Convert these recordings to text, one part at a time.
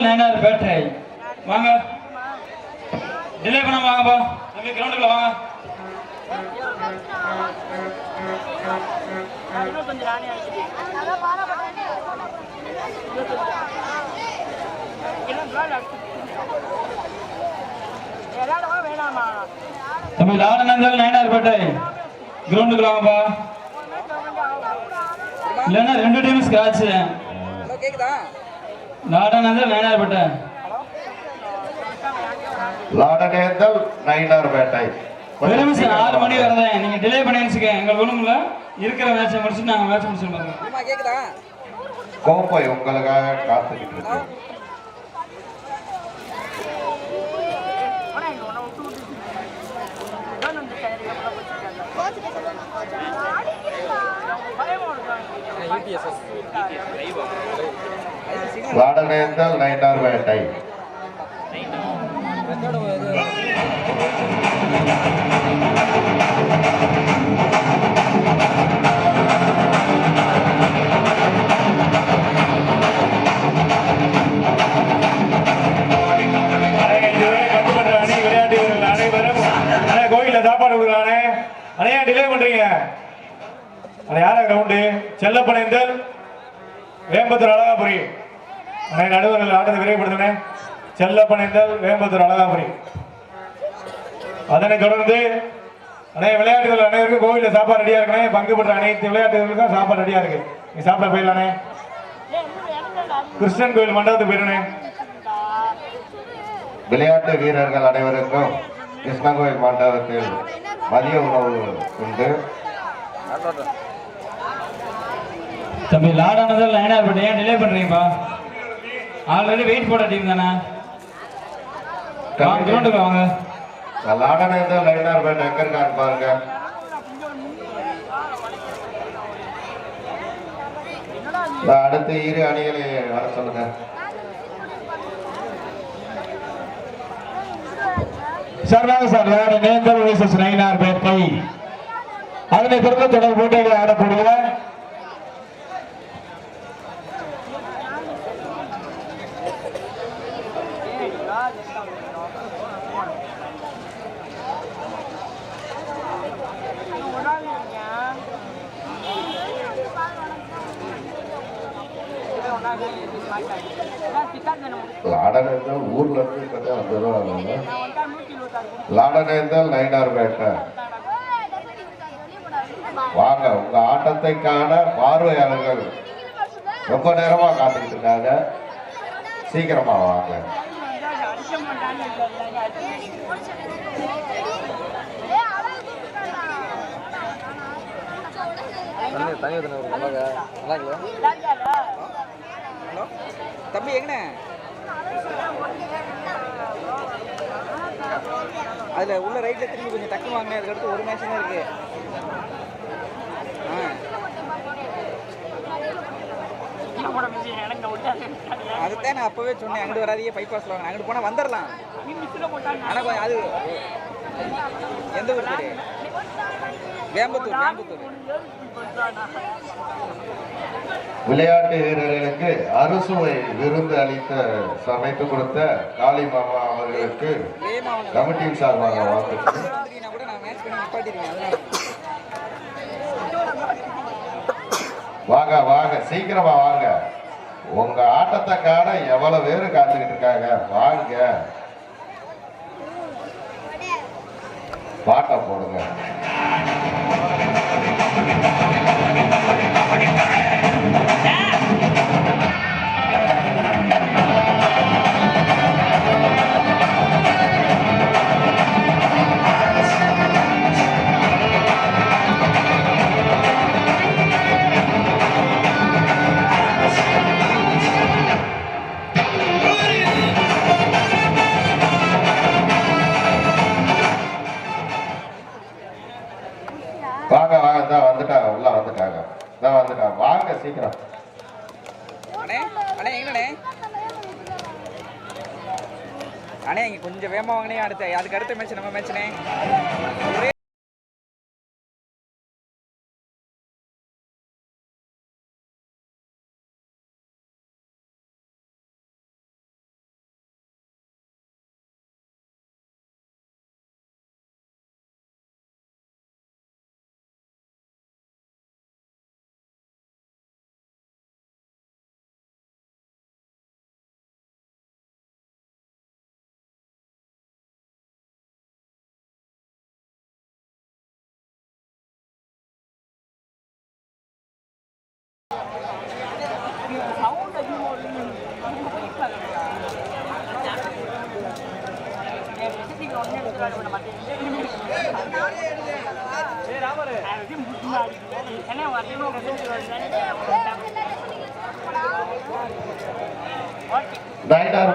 நயனார் பேட்டை. வாங்க. டிலே பண்ண வாங்கப்பா தம்பி கிரவுண்டுக்குள்ள வாங்க. தம்பி கிரவுண்டுக்குள்ள வாங்கப்பா இல்லைன்னா ரெண்டு டீம் ஸ்கிராட்ச் கேக்குதா? லாடனந்தல் நயனார் பேட்டை லாடனேந்தல் நயினார் பேட்டை. ஒரு நிமிஷம் ஆறு மணி வரதேன் நீங்க டிலே பண்ணி வச்சுக்க எங்களுக்கு ஒண்ணுமில்ல இருக்கிற மேட்சை முடிச்சுட்டு நாங்க மேட்ச் முடிச்சு பாருங்க அம்மா கேக்குதா? கோப்பை உங்களுக்காக காத்துக்கிட்டு இருக்கு. லாடனேந்தல் நயினார் பேட்டை இதுவரை கட்டுப்பட்ட அணி விளையாட்டு அனைவரும் அண்ணே சாப்பாடு டிலே பண்றீங்க? அண்ணே யாரா கிரவுண்டு செல்லப்பனைந்தல் வேம்பத்தூர் அழகாபுரி. நடுவர்கள் ஆட்டத்தை விரைவுபடுத்தினே செல்லப்பனைந்தல் வேம்பத்தூர் அழகாபுரி. அதனைத் தொடர்ந்து அண்ணே விளையாட்டுகள் அனைவருக்கும் கோயில்ல சாப்பாடு ரெடியா இருக்கனே பங்கு பெற்ற அனைத்து விளையாட்டுகளுக்கும் சாப்பாடு ரெடியா இருக்கு. நீ சாப்பிட போயிடலானே கிருஷ்ணன் கோயில் மண்டபத்துக்கு போயிடனே விளையாட்டு வீரர்கள் அனைவருக்கும் கிருஷ்ணகோயில் மண்டபத்தில் மதிய உணவு உண்டு. தம்பி லாடானதில் ஏன் டிலே பண்றீங்கப்பா. ஆல்ரெடி வெயிட் போட்ட டீம் தானே? வாங்க கிரவுண்டுக்கு வாங்க. லாடனேந்தல் நயினார் பேட்டை எங்க இருக்கான்னு பாருங்க. அடுத்த இரு அணிகளை வர சொல்லுங்க. சார் வாங்க சார் விளையாட நேந்தல் vs நயினார் பேட்டை அதனை தொடர்ந்து தொடர் போட்டிகளை ஆடக்கூடிய லாடனேந்தல் ஊர்ல இருந்து இப்பதான் வந்துடுவாங்க லாடனேந்தல் நயினார் பேட்டை. வாங்க உங்க ஆட்டத்தை காண பார்வையாளர்கள் ரொம்ப நேரமா காத்துக்கிட்டு இருக்காங்க. சீக்கிரமா வாங்க. ஹலோ தம்பி எங்கண்ணே? அதில் உள்ள ரைட்டில் திரும்பி கொஞ்சம் டக்குனு வாங்கினேன் அதுக்கடுத்து ஒரு மேட்ச் தான் இருக்கு. அதுதான் நான் அப்பவே சொன்னேன். அங்கிட்டு வராதீங்க பைபாஸ்ல வாங்க. அங்கிட்டு போனால் வந்துடலாம் ஆனால் கொஞ்சம் அது எந்த ஊர் பேரு? வேம்பத்தூர் வேம்பத்தூர். விளையாட்டு வீரர்களுக்கு அறுசுவை விருந்து அளித்த சமைத்து கொடுத்த காளி மாமா அவர்களுக்கு கமிட்டியின் சார்பாக வாழ்த்து வாங்க வாங்க சீக்கிரமா வாங்க. உங்க ஆட்டத்தை காண எவ்வளவு பேரு காத்துக்கிட்டு இருக்காங்க? வாங்க. பாட்டை போடுங்க. வாங்க வாங்க தான் வந்துட்டாங்க உள்ள வந்துட்டாங்க. தான் வந்துட்டாங்க. வாங்க சீக்கிரம். அண்ணே அண்ணே இங்க கொஞ்சம் வேகமா வாங்கினே அடுத்த அதுக்கு அடுத்த மேட்ச் நம்ம மேட்ச்னே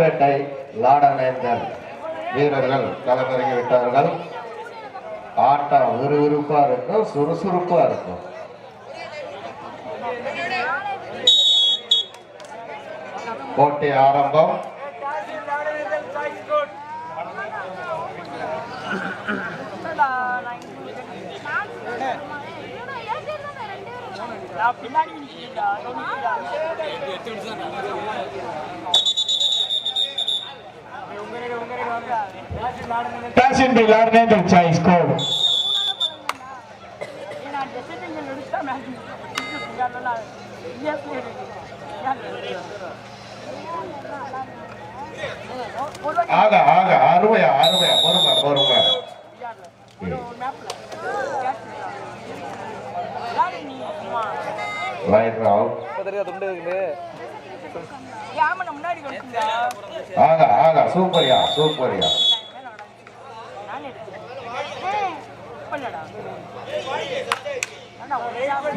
ஒரே நைனார்பேட்டை வீரர்கள் களமிறங்கி விட்டார்கள். ஆட்டம் விறுவிறுப்பா இருக்கும் சுறுசுறுப்பா இருக்கும். போட்டி ஆரம்பம். பின்னாடி Passion by Larnendal Chai scored. ஆக ஆக அருமையா அருமையா பொறுமை பொறுமை. ரைட் அவுட் இப்போ தெரியாது ஆகா ஆகா சூப்பரியா சூப்பரியா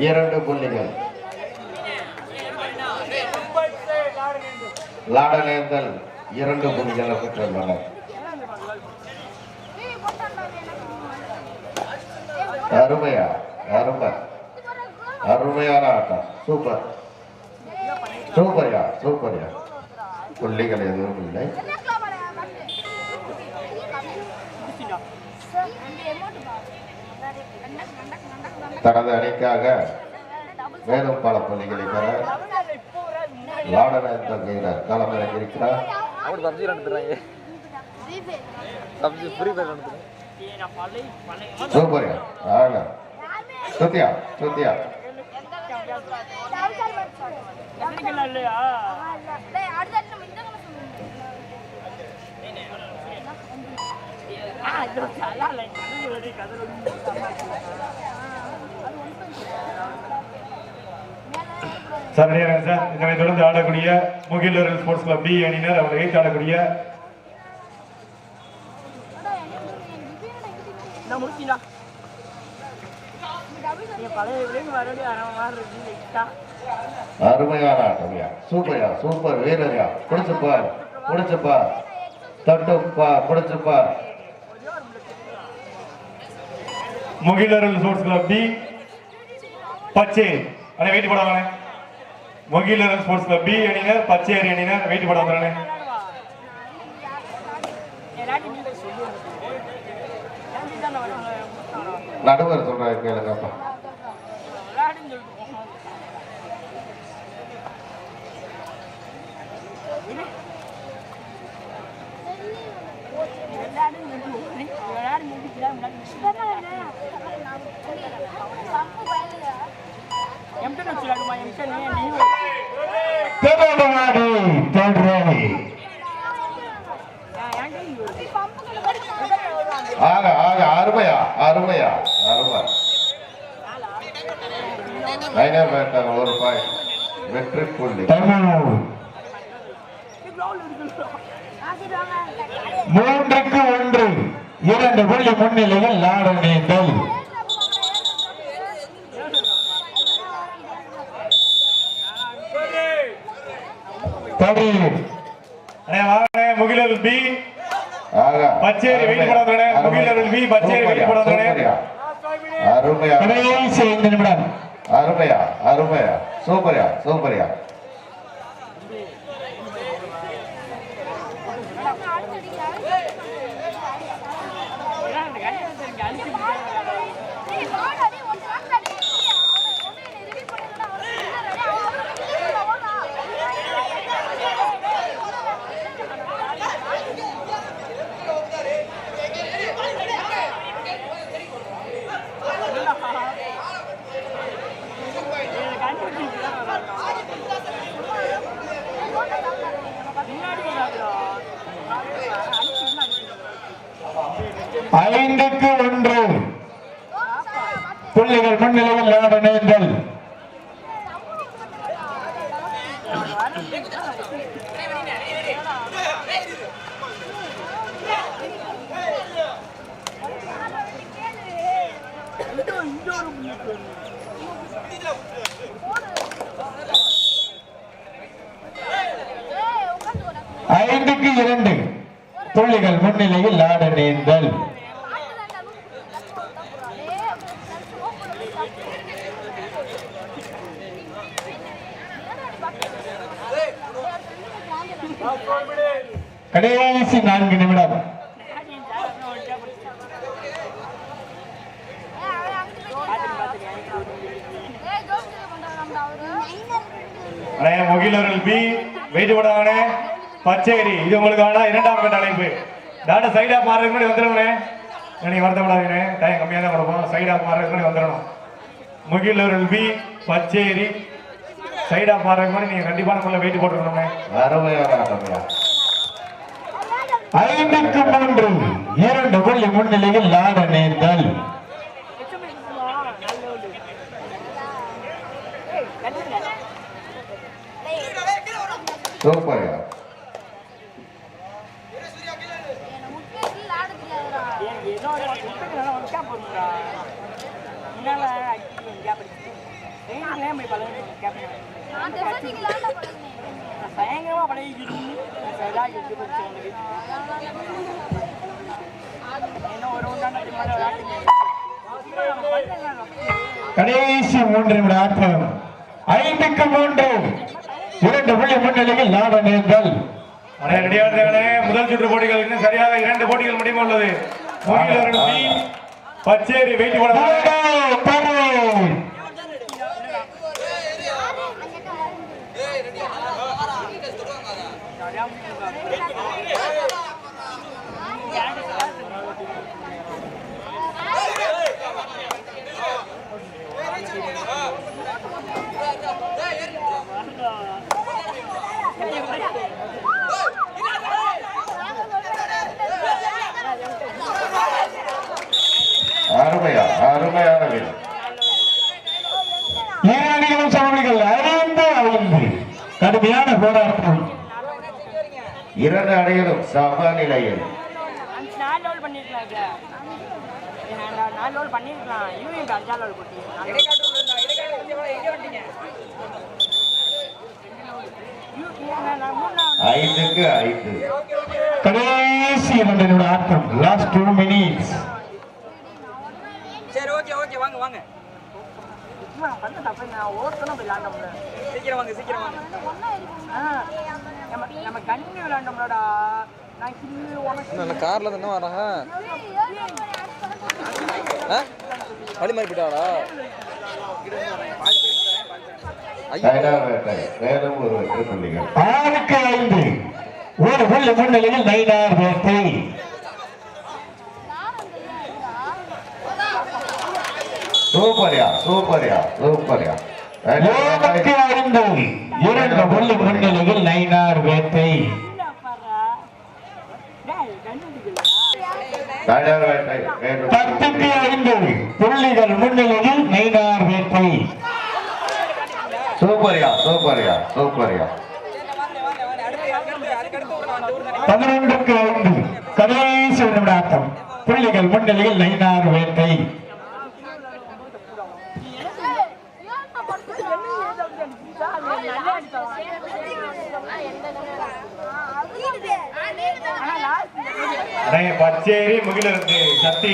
இரண்டு புள்ளிகள். லாடநேந்தல் இரண்டு புள்ளிகளை பெற்றுள்ளனர் அருமையா அருமை. அருமையான ஆட்டம். சூப்பர் சூப்பர்யா சூப்பர்யா. புள்ளிகள் எதுவும் இல்லை. தனது அணிக்காக மேலும் பல புள்ளிகளை பெற லாடநேந்தல் வீரர் களமிறங்கி இருக்கிறார். சூப்பர்யா ஆக சுத்தியா சுத்தியா இல்லையா ஆ இது நல்லா இல்லை இது கதிர சார் நேரம் சார். இதனை தொடர்ந்து ஆடக்கூடிய முகிலர்கள் ஸ்போர்ட்ஸ் கிளப் பி அணியினர் அவர் எய்த் ஆடக்கூடிய முடிச்சிடா பழைய விலைக்கு மறுபடியும் அரை மாதிரி இருக்கு அருமையான ஆட்டம்யா சூப்பர்யா சூப்பர் வீரர்யா. பிடிச்சுப்பா பிடிச்சுப்பா தட்டுப்பா பிடிச்சுப்பா முகிலர்கள் ஸ்போர்ட்ஸ் கிளப் பி பச்சை. அண்ணே வெயிட் போடாமண்ணே முகிலர்கள் ஸ்போர்ட்ஸ் கிளப் பி அணியினர் பச்சை அணியினர் வெயிட் போடாமண்ணே எல்லாரும் நீங்க சொல்லுங்க ஏன் தானே வராங்க நடுவர் சொல்றாரு கேளுங்கப்பா. தேவநாடு தேடுறேன் ஆக ஆக அருமையா அருமையா அருமை. நைனர் பேட்டர் ஒரு பாய் வெற்றி புள்ளி. தமிழ் மூன்றுக்கு ஒன்று. இரண்டு புள்ளி முன்னிலையில் அண்ணே வாங்கண்ணே முகிலர்கள் பி. ஆக. பச்சேரி வெயிட் போடாதே முகிலர்கள் பி பச்சேரி வெயிட் போடாதே. அருமையா. அருமையா. அருமையா. சூப்பர்யா. சூப்பர்யா. ஐந்துக்கு இரண்டு. புள்ளிகள் முன்னிலையில் ஆட நீந்தல் கடைசி நான்கு நிமிடம். பச்சேரி இது உங்களுக்கான இரண்டாம் கட்ட அழைப்பு. டாட்டா சைடா மாறதுக்கு முன்னாடி வந்துடுங்கண்ணே நீங்க வருத்தப்படாதீங்கண்ணே டைம் கம்மியாக தான் கொடுப்போம் சைடா மாறதுக்கு முன்னாடி வந்துடணும் முகிலர்கள் பி பச்சேரி சைடா மாறதுக்கு முன்னாடி நீங்க கண்டிப்பான முறையில் வெயிட் அருமையான ஆட்டம்யா ஐந்துக்கு மூன்று. இரண்டு புள்ளி முன்னிலையில் லாட நேர்ந்தல் சூப்பர்யா ட்ரெயினிங்லேயே போய் பழகி கேப் பயங்கரமாக பழகிக்கிட்டு ஒரு கடைசி மூன்று நிமிட ஆட்டம். ஐந்துக்கு மூன்று. இரண்டு புள்ளி முன்னிலையில் லாட நேர்ந்தல் இருக்காங்கண்ணே முதல் சுற்று போட்டிகள் இன்னும் சரியாக இரண்டு போட்டிகள் முடியுமா உள்ளது பச்சேரி வெயிட் போடாங்க Yeah. நான் மூணு நாள் ஐந்துக்கு ஐந்து. கடைசி இரண்டு ஆட்டம் லாஸ்ட் டூ மினிட்ஸ் சரி ஓகே ஓகே வாங்க வாங்க. பண்ண தப்பு நான் ஓட்டணும் போய் விளாண்டோம்ல சீக்கிரம் வாங்க சீக்கிரம் வாங்க. நான் கார்ல தானே வராங்க வழி மாதிரி போயிட்டாடா ஆறுக்கு ஐந்து ஒரு புள்ளி முன்னிலையில் நைனார் வேட்டை சூப்பர்யா சூப்பர்யா சூப்பர்யா. ஐந்து இரண்டு புள்ளி முன்னிலையில் நைனார் வேட்டை. பத்துக்கு ஐந்து புள்ளிகள் முன்னிலையில் நைனார் வேட்டை. சூப்பர்யா சூப்பர்யா சூப்பர்யா. பதினொன்றுக்கு ஐந்து. கடைசி ஒரு நிமிட ஆட்டம் புள்ளிகள் முன்னிலையில் நைனார் வேட்டை. அண்ணே பச்சேரி முகிலருந்து சக்தி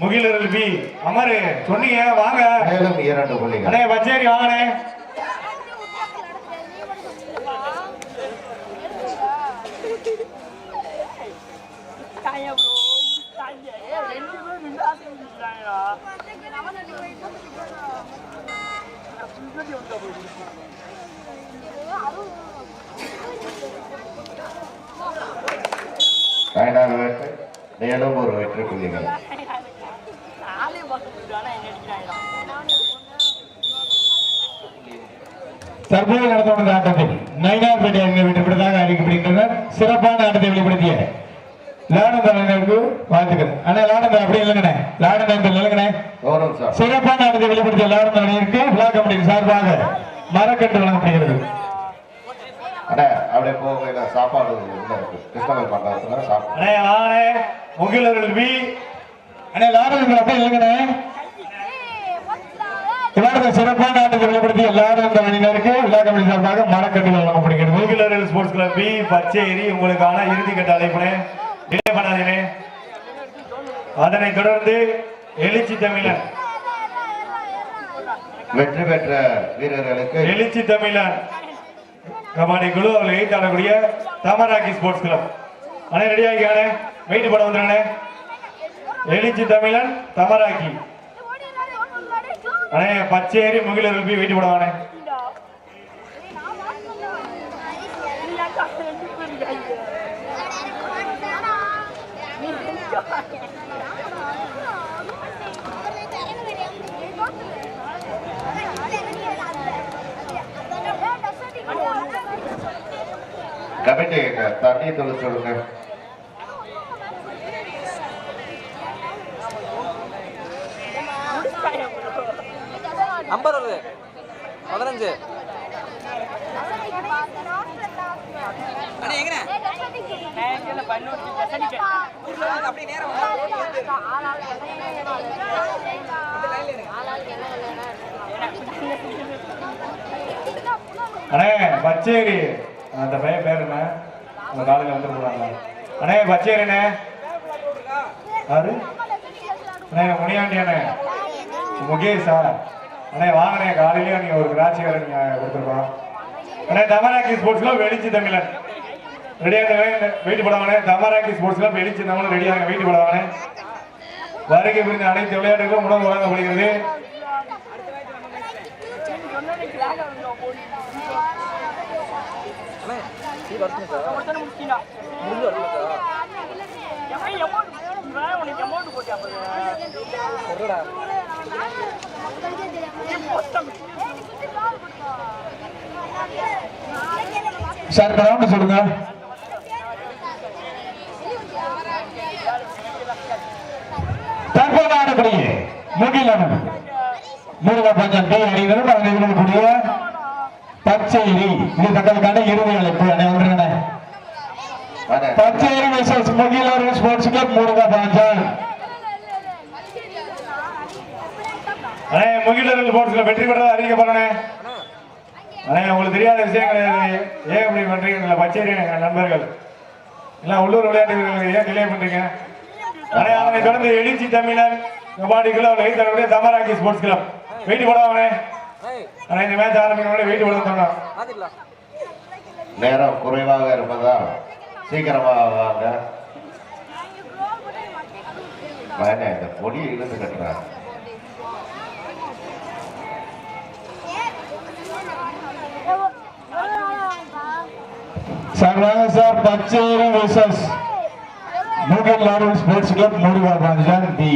முகிலர்கள் பி அமரு சொன்னீங்க வாங்க. மேலும் இரண்டு புள்ளிகள். அண்ணே பச்சேரி வாங்கண்ணே தாயா வேட்டை மேலும் ஒரு வெற்றி புள்ளிகள். தற்போது வந்த ஆட்டத்தில் நைனார் பேட்டை அணியினர் வெற்றி பெற்றதாக அறிவிக்கப்படுகின்றனர். சிறப்பான ஆட்டத்தை வெளிப்படுத்திய லானந்தர் அணியினருக்கு வாழ்த்துக்கள். அண்ணா லானந்தர் அப்படி இல்லைங்கண்ணே. லானந்தர் இல்லைங்கண்ணே சிறப்பான ஆட்டத்தை வெளிப்படுத்திய லானந்தர் அணியிற்கு விழா கமிட்டியின் சார்பாக மரக்கன்று வழங்கப்படுகிறது. அண்ணே அப்படியே போகையில சாப்பாடு இருக்கு. கிருஷ்ணகர் பண்றாங்க சாப்பாடு அண்ணே வாங்கண்ணே முகிலர்கள் பி அண்ணே லானந்தர் அப்படி இல்லைங்கண்ணே. சிறப்பான ஆட்டத்தை வெளிப்படுத்தி எல்லாரும் இந்த அணியினருக்கு விழா கமிட்டி சார்பாக மரக்கட்டுகள் வழங்கப்படுகிறது. மூக்கிலர்கள் ஸ்போர்ட்ஸ் கிளப் பி பச்சேரி உங்களுக்கான இறுதிக்கட்ட அழைப்புனே டிலே பண்ணாதீனே அதனைத் தொடர்ந்து எழுச்சி தமிழன் வெற்றி பெற்ற வீரர்களுக்கு எழுச்சி தமிழன் கபாடி குழு அவர்கள் எயிட் ஆடக்கூடிய தமராக்கி ஸ்போர்ட்ஸ் கிளப் அண்ணே ரெடி ஆகிக்கானே வெயிட் படம் வந்துடுறேனே. எழுச்சி தமிழன் தமராக்கி அண்ணே பச்சேரி முகிலர்கள் போய் வெயிட் போடுவானே கமிட்டி தண்ணி தொலை சொல்லுங்க. நம்பர் வருது. பதினஞ்சு. அண்ணே எங்கண்ணே? அப்படி நேரம் அண்ணே பச்சேரி அந்த பையன் பேர் என்ன? அந்த காலையில் வந்து போடுறாங்க அண்ணே பச்சேரிண்ணே யாரு? அண்ணே முனியாண்டி அண்ணே. முகேஷா. அண்ணே வாங்கண்ணே காலையிலேயே நீங்க ஒரு கிராட்சி வேலை நீங்க கொடுத்துருக்கோம். அண்ணே தமராக்கி ஸ்போர்ட்ஸ் வெளிச்சு தமிழன். ரெடியாக வெயிட் போடாமண்ணே தமராக்கி ஸ்போர்ட்ஸ் வெளிச்சு வெளிச்சி தமிழன் ரெடியாக வெயிட் போடாமண்ணே வருகை புரிந்த அனைத்து விளையாட்டுகளும் உணவு வழங்கப்படுகிறது அண்ணே வருஷம் சார் முடிஞ்சு சொல்லுடா சார் கிரவுண்ட் சொல்லுங்க. தற்போது ஆடக்கூடிய முகிலன் முருக பஞ்சம் டி அணியினரும் அவங்க இருக்கக்கூடிய பச்சைரி இது தங்களுக்கான இறுதி அழைப்பு. அணை பச்சைரி விசஸ் முகிலர் ஸ்போர்ட்ஸ் கிளப் முருக பஞ்சம் அண்ணே முகிலர்கள் ஸ்போர்ட்ஸ்ல வெற்றி பெற்றதா அறிவிக்கப்படணே அண்ணே உங்களுக்கு தெரியாத விஷயம் கிடையாது. ஏன் இப்படி பண்றீங்க? பச்சேரி நண்பர்கள். இல்ல உள்ளூர் விளையாட்டு வீரர்கள். ஏன் டிலே பண்றீங்க? அண்ணே அதனை தொடர்ந்து எழுச்சி தமிழன் கபாடி கிளப் தன்னுடைய தமராக்கி ஸ்போர்ட்ஸ் கிளப் வெயிட் போடாமண்ணே ஏய் அண்ணே இந்த மேட்ச் ஆரம்பிக்கணும் வெயிட் போட நேரம் குறைவாக இருப்பதால் சீக்கிரமா வாங்க. வேணே இந்த பொடியை இழுத்து கட்டுறாங்க சார் வாங்க சார். பச்சேரி விசஸ் முகிலர் ஸ்போர்ட்ஸ் கிளப் முருக பஞ்சம் டி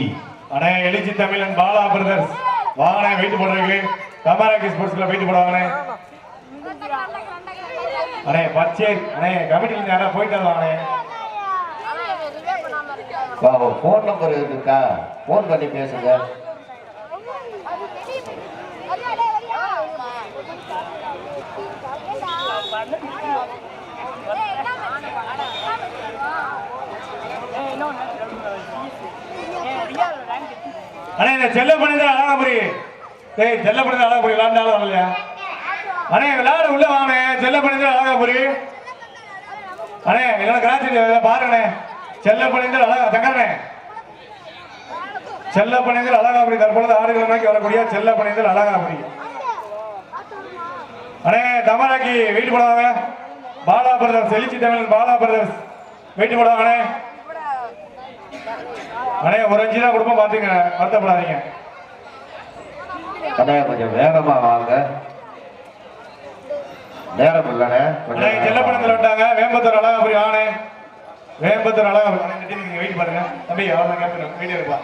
அண்ணே எழுச்சி தமிழன் பாலா பிரதர்ஸ் வாங்கண்ணே வெயிட் போடுறீங்க தமராக்கி ஸ்போர்ட்ஸ் கிளப் வெயிட் போடுவாங்கண்ணே. அண்ணே பச்சேரி அண்ணே கமிட்டியில் யாரா போயிட்டு வாங்கண்ணே ஃபோன் நம்பர் இருக்கா? ஃபோன் பண்ணி பேசுங்க. அண்ணே இந்த செல்ல பண்ணிதான் அழகாபுரி. டேய் செல்ல பண்ணிதான் அழகாபுரி விளாண்டாலும் வரலையா? அண்ணே எல்லாரும் உள்ள வாங்கண்ணே செல்ல அழகாபுரி. அண்ணே என்னோட கிராச்சி பாருங்கண்ணே. செல்ல பண்ணிதான் அழகா தங்கண்ணே செல்ல பணிந்தல் அழகாபுரி தற்பொழுது ஆடுகள் நோக்கி வரக்கூடிய செல்ல பணிந்தல் அழகாபுரி. அண்ணே தமராக்கி வீட்டு போடுவாங்க பாலா பிரதர்ஸ் எழுச்சி தமிழன் பாலா பிரதர்ஸ் வீட்டு போடுவாங்க அண்ணே அண்ணே ஒரு அஞ்சு தான் குடும்பம் பார்த்துங்க வருத்தப்படாதீங்க. அண்ணே கொஞ்சம் வேகமா வாங்க. நேரம் இல்லைண்ணே அண்ணே செல்லப்பணத்தில் விட்டாங்க வேம்பத்தூர் அழகாபுரி ஆனே வேம்பத்தூர் அழகாபுரி அண்ணே, இந்த நீங்க வெயிட் பண்ணுங்க. தம்பி அவர் கேப்டன் வீடியோ இருப்பா